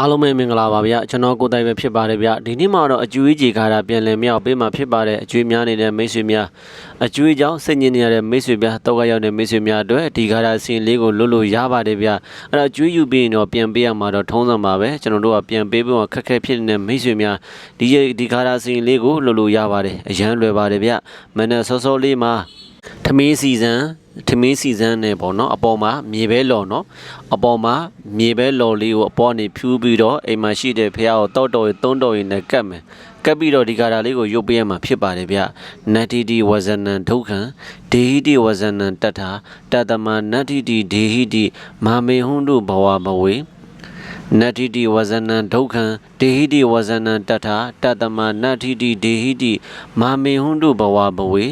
အားလုံးပဲမင်္ဂလာပါဗျာကျွန်တော်ကိုယ်တိုင်ပဲဖြစ်ပါတယ်ဗျာဒီနေ့မှာတော့အကျွေးကြေခါတာပြန်လည်မြောက်ပေးမှာဖြစ်ပါတယ်အကျွေးများနေတဲ့မိတ်ဆွေများအကျွေးကြောင့်စိတ်ညစ်နေရတဲ့မိတ်ဆွေများတောက်ကရောက်တဲ့မိတ်ဆွေများအတွက်ဒီခါတာစီရင်လေးကိုလွတ်လို့ရပါတယ်ဗျာအဲ့တော့အကျွေးယူပြီးရင်တော့ပြန်ပေးရမှာတော့ထုံးစံပါပဲကျွန်တော်တို့ကပြန်ပေးဖို့ခက်ခဲဖြစ်နေတဲ့မိတ်ဆွေများဒီဒီခါတာစီရင်လေးကိုလွတ်လို့ရပါတယ်အရန်လွယ်ပါတယ်ဗျာမနေ့စောစောလေးမှာထမင်းစီစံ ထမင်းစီစံနဲ့ပေါ့နော်အပေါ်မှာမြေပဲလော်နော်အပေါ်မှာမြေပဲလော်လေးကိုအပေါ်နေဖြူးပြီးတော့အိမ်မှာရှိတဲ့ဖះကိုတောက်တော်ရင်သုံးတော်ရင်နဲ့ကတ်မယ်ကတ်ပြီးတော့ဒီကာတာလေးကိုရုပ်ပေးရမှာဖြစ်ပါတယ်ဗျနတ္တိတိဝဇနံဒုက္ခံဒေဟိတိဝဇနံတတ္ထာတတမနတ္တိတိဒေဟိတိမာမေဟွန်းတို့ဘဝမဝေနတ္ထိတိဝဇနံဒုက္ခံဒေဟိတိဝဇနံတတ္ထာတတမနတ္ထိတိဒေဟိတိမာမေဟွန်းတုဘဝဘဝေ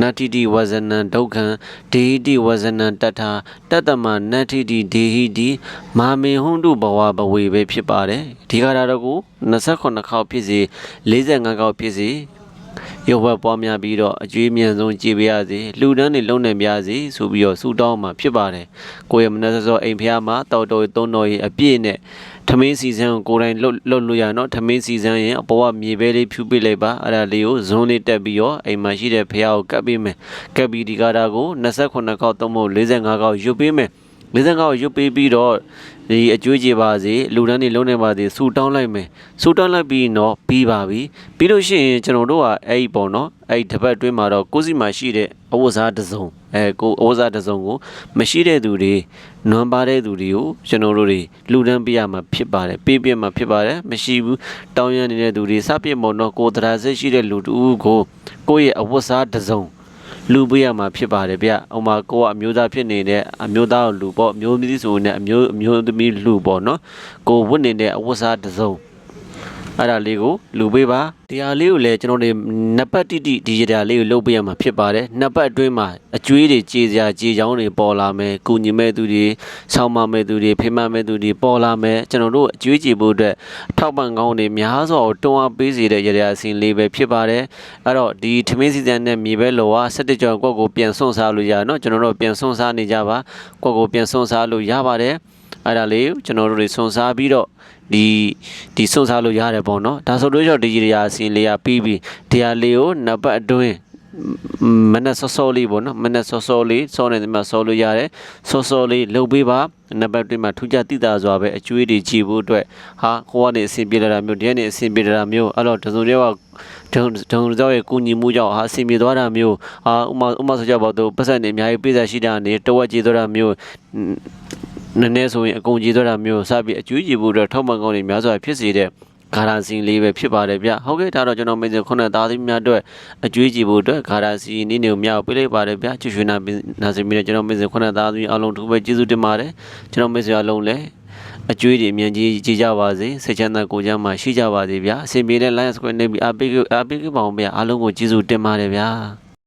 နတ္ထိတိဝဇနံဒုက္ခံဒေဟိတိဝဇနံတတ္ထာတတမနတ္ထိတိဒေဟိတိမာမေဟွန်းတုဘဝဘဝေပဲဖြစ်ပါတယ်ဒီကရာတော့ကို28ခေါက်ဖြစ်စေ45ခေါက်ဖြစ်စေရုပ်ဘက်ပွားများပြီးတော့အကျွေးမြန်ဆုံးကြည်ပါရစေလှူဒန်းနေလုံးနေပါစေဆိုပြီးတော့ဆုတောင်းမှာဖြစ်ပါတယ်ကိုယ့်ရဲ့မနက်စောစောအိမ်ဖျားမှာတောက်တော်သုံးတော်ရဲ့အပြည့်နဲ့ ထမင်းစီစံကိုကိုယ်တိုင်လှုပ်လှုပ်လို့ရတော့ထမင်းစီစံရင်အပေါ်ကမြေပဲလေးဖြူပစ်လိုက်ပါအဲ့ဒါလေးကိုဇွန်းလေးတက်ပြီးတော့အိမ်မှာရှိတဲ့ဖျားကိုကပ်ပေးမယ်ကပ်ပြီးဒီကာတာကို28ခေါက်သုံးဖို့45ခေါက်ရွတ်ပေးမယ် 55ကိုရွတ်ပေးပြီးတော့ဒီအကျွေးကြပါစေလူတန်းတွေလုံးနေပါစေဆူတောင်းလိုက်မယ်ဆူတောင်းလိုက်ပြီးတော့ပြီးပါပြီပြီးလို့ရှိရင်ကျွန်တော်တို့ကအဲ့ဒီပေါ့နော်အဲ့ဒီတစ်ပတ်အတွင်းမှာတော့ကိုယ်စီမှာရှိတဲ့အဝတ်စားတစ်စုံအဲကိုအဝတ်စားတစ်စုံကိုမရှိတဲ့သူတွေနွမ်းပါတဲ့သူတွေကိုကျွန်တော်တို့တွေလူတန်းပေးရမှာဖြစ်ပါတယ်ပေးပြမှာဖြစ်ပါတယ်မရှိဘူးတောင်းရနေတဲ့သူတွေစပြစ်မုံတော့ကိုယ်တရားစိတ်ရှိတဲ့လူတူကိုကိုယ့်ရဲ့အဝတ်စားတစ်စုံ လူပေးရမှာဖြစ်ပါတယ်ဗျ။ဥမာကိုကအမျိုးသားဖြစ်နေတဲ့အမျိုးသားကိုလူပေါ့အမျိုးသမီးဆိုရင်လည်းအမျိုးအမျိုးသမီးလူပေါ့နော်။ကိုဝတ်နေတဲ့အဝတ်စားတစ်စုံ အဲ့ဒါလေးကိုလူပေးပါတရားလေးကိုလည်းကျွန်တော်တို့နှစ်ပတ်တိတိဒီတရားလေးကိုလုပ်ပေးရမှာဖြစ်ပါတယ်နှစ်ပတ်အတွင်းမှာအကျွေးတွေကြေစရာကြေချောင်းတွေပေါ်လာမယ်ကုညီမဲ့သူတွေဆောင်းမမဲ့သူတွေဖိမမဲ့သူတွေပေါ်လာမယ်ကျွန်တော်တို့အကျွေးကြေဖို့အတွက်ထောက်ပံ့ကောင်းတွေများစွာကိုတွန်းအားပေးစေတဲ့ရတရားအစဉ်လေးပဲဖြစ်ပါတယ်အဲ့တော့ဒီထမင်းစီစံနဲ့မြေပဲလောက17ကျော်ကွက်ကိုပြန်ဆွန့်စားလို့ရနော်ကျွန်တော်တို့ပြန်ဆွန့်စားနေကြပါကွက်ကိုပြန်ဆွန့်စားလို့ရပါတယ် အဲ့ဒါလေးကိုကျွန်တော်တို့တွေဆွန့်စားပြီးတော့ဒီဒီဆွန့်စားလို့ရတယ်ပေါ့နော်ဒါဆိုလို့ကျော်ဒီရရာအစဉ်လေးကပြီးပြီးတရားလေးကိုနှစ်ပတ်အတွင်းမနက်စောစောလေးပေါ့နော်မနက်စောစောလေးစောနေတယ်မှာစောလို့ရတယ်စောစောလေးလှုပ်ပေးပါနံပါတ်2မှာထူးခြားတိတာစွာပဲအကျွေးတွေကြည်ဖို့အတွက်ဟာကိုကနေအဆင်ပြေလာတာမျိုးဒီကနေအဆင်ပြေလာတာမျိုးအဲ့တော့တစုံတယောက်ကဒုံဒုံကြောရဲ့ကုညီမှုကြောင့်ဟာအဆင်ပြေသွားတာမျိုးဟာဥမာဥမာဆိုကြပါတော့ပတ်စံနေအများကြီးပေးစားရှိတာနေတဝက်ကြည်သွားတာမျိုး နည်းနည်းဆိုရင်အကုန်ကြည်သွားတာမျိုးစပြီးအကျွေးကြည်ဖို့အတွက်ထောက်ပံ့ကောင်းတွေများစွာဖြစ်စေတဲ့ဂါရာစီလေးပဲဖြစ်ပါတယ်ဗျဟုတ်ကဲ့ဒါတော့ကျွန်တော်မေးစခုနှစ်သားသမီးများအတွက်အကျွေးကြည့်ဖို့အတွက်ဂါရာစီနည်းနည်းမြောက်ပေးလိုက်ပါတယ်ဗျချွှွှွနာနာစီမီနဲ့ကျွန်တော်မေးစခုနှစ်သားသမီးအလုံးတူပဲကျေးဇူးတင်ပါတယ်ကျွန်တော်မေးစအလုံးလည်းအကျွေးတွေအမြန်ကြီးကြည်ကြပါစေစိတ်ချမ်းသာကိုယ်ချမ်းသာရှိကြပါစေဗျာအစဉ်ပြေတဲ့ line square နေပြီးအားပေးအားပေးပါအောင်ဗျာအားလုံးကိုကျေးဇူးတင်ပါတယ်ဗျာ